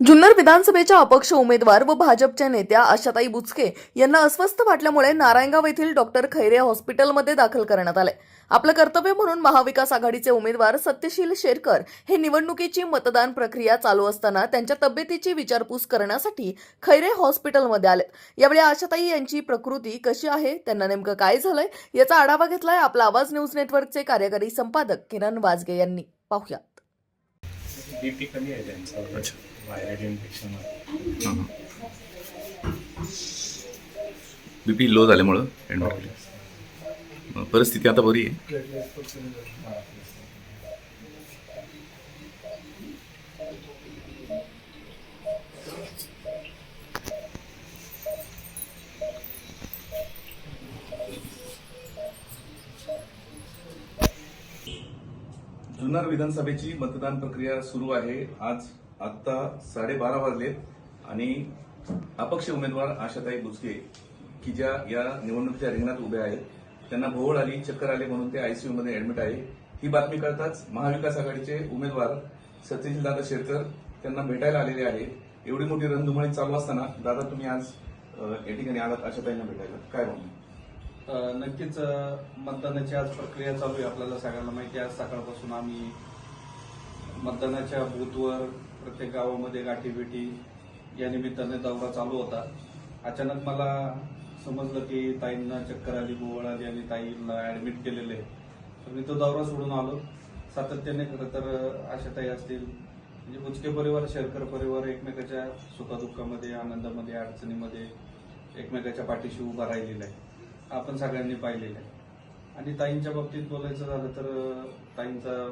जुन्नर विधानसभेच्या अपक्ष उमेदवार व भाजपच्या नेत्या आशाताई बुचके यांना अस्वस्थ वाटल्यामुळे नारायणगाव येथील डॉक्टर खैरे हॉस्पिटलमध्ये दाखल करण्यात आले. आपलं कर्तव्य म्हणून महाविकास आघाडीचे उमेदवार सत्यशील शेरकर हे निवडणुकीची मतदान प्रक्रिया चालू असताना त्यांच्या तब्येतीची विचारपूस करण्यासाठी खैरे हॉस्पिटलमध्ये आले यावेळी आशाताई यांची प्रकृती कशी आहे? त्यांना नेमकं काय झालंय? याचा आढावा घेतलाय आपला आवाज न्यूज नेटवर्कचे कार्यकारी संपादक किरण वाजगे यांनी. पाहूया. बीपी कमी आहे त्यांचा. अच्छा. Viral infection B P low झाल्यामुळं केलं मग परिस्थिती आता बरी आहे. जुन्नर विधानसभेची मतदान प्रक्रिया सुरू आहे. आज आत्ता साडेबारा वाजलेत आणि अपक्ष उमेदवार आशाताई बुचके की ज्या या निवडणुकीच्या रिंगणात उभ्या आहेत त्यांना भोवळ आली चक्कर आले म्हणून ते आयसीयू मध्ये ऍडमिट आहे. ही बातमी कळताच महाविकास आघाडीचे उमेदवार सत्यशील दादा शेरकर त्यांना भेटायला आलेले आहे. एवढी मोठी रणधुमाळी चालू असताना दादा तुम्ही आज या ठिकाणी आलात आशाताईंना भेटायला. काय म्हणून नक्कीच मतदानाची आज प्रक्रिया चालू आहे आपल्याला सगळ्यांना माहिती आज सकाळपासून आम्ही मतदानाच्या बूथवर प्रत्येक गावामध्ये गाठीभेटी या निमित्ताने दौरा चालू होता. अचानक मला समजलं की ताईंना चक्कर आली गोवळ आली आणि ताईला ऍडमिट केलेले आहे. तर मी तो दौरा सोडून आलो. सातत्याने खरं तर अशा आशाताई असतील म्हणजे बुचके परिवार शेरकर परिवार एकमेकाच्या सुखदुःखामध्ये आनंदामध्ये अडचणीमध्ये एकमेकाच्या पाठीशी उभा राहिलेला आहे. आपण सगळ्यांनी पाहिलेलं आहे. आणि ताईंच्या बाबतीत बोलायचं झालं तर ताईंचा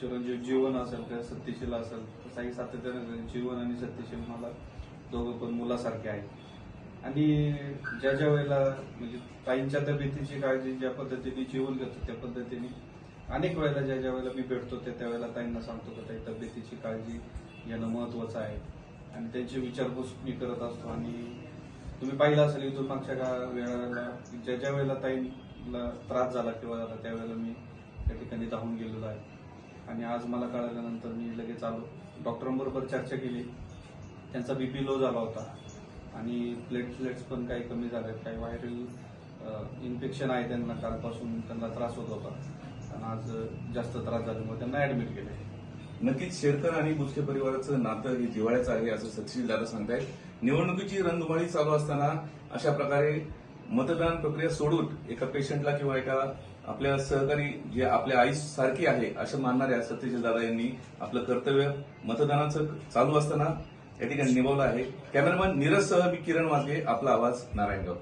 चिरंजीव जीवन असेल किंवा सत्यशील असेल तर सातत्याने जीवन आणि सत्यशील मला दोघं पण मुलासारखे आहेत. आणि ज्या ज्या वेळेला म्हणजे ताईंच्या तब्येतीची काळजी ज्या पद्धतीने जीवन घेतो त्या पद्धतीने अनेक वेळेला ज्या ज्या वेळेला मी भेटतो त्या त्यावेळेला ताईंना सांगतो की ताई तब्येतीची काळजी घेणं महत्वाचं आहे. आणि त्यांची विचारपूस मी करत असतो आणि तुम्ही पाहिलं असेल इथून मागच्या का वेळेला ज्या ज्या वेळेला ताईला त्रास झाला किंवा झाला त्यावेळेला मी त्या ठिकाणी धावून गेलेलो आहे. आणि आज मला कळाल्यानंतर मी लगेच आलो. डॉक्टरांबरोबर चर्चा केली. त्यांचा बीपी लो झाला होता. आणि प्लेटलेट्स पण काही कमी झाले काही व्हायरल इन्फेक्शन आहे त्यांना. कालपासून त्यांना त्रास होत होता. आणि आज जास्त त्रास झाल्यामुळे त्यांना ऍडमिट केले. नक्कीच शेरकर आणि बुचके परिवाराचं नातं हे जिवाळ्याचं आहे असं सचिन दादा सांगतायत. निवडणुकीची रणधुमाळी चालू असताना अशा प्रकारे मतदान प्रक्रिया सोडून एका पेशंटला किंवा एका आपल्या सहकारी जे आपल्या आई सारखी आहे असं मानणाऱ्या सत्यजित दादा यांनी आपलं कर्तव्य मतदानाचं चालू असताना या ठिकाणी निभावलं आहे. कॅमेरामॅन नीरज सह मी किरण वाजगे आपला आवाज नारायणगाव.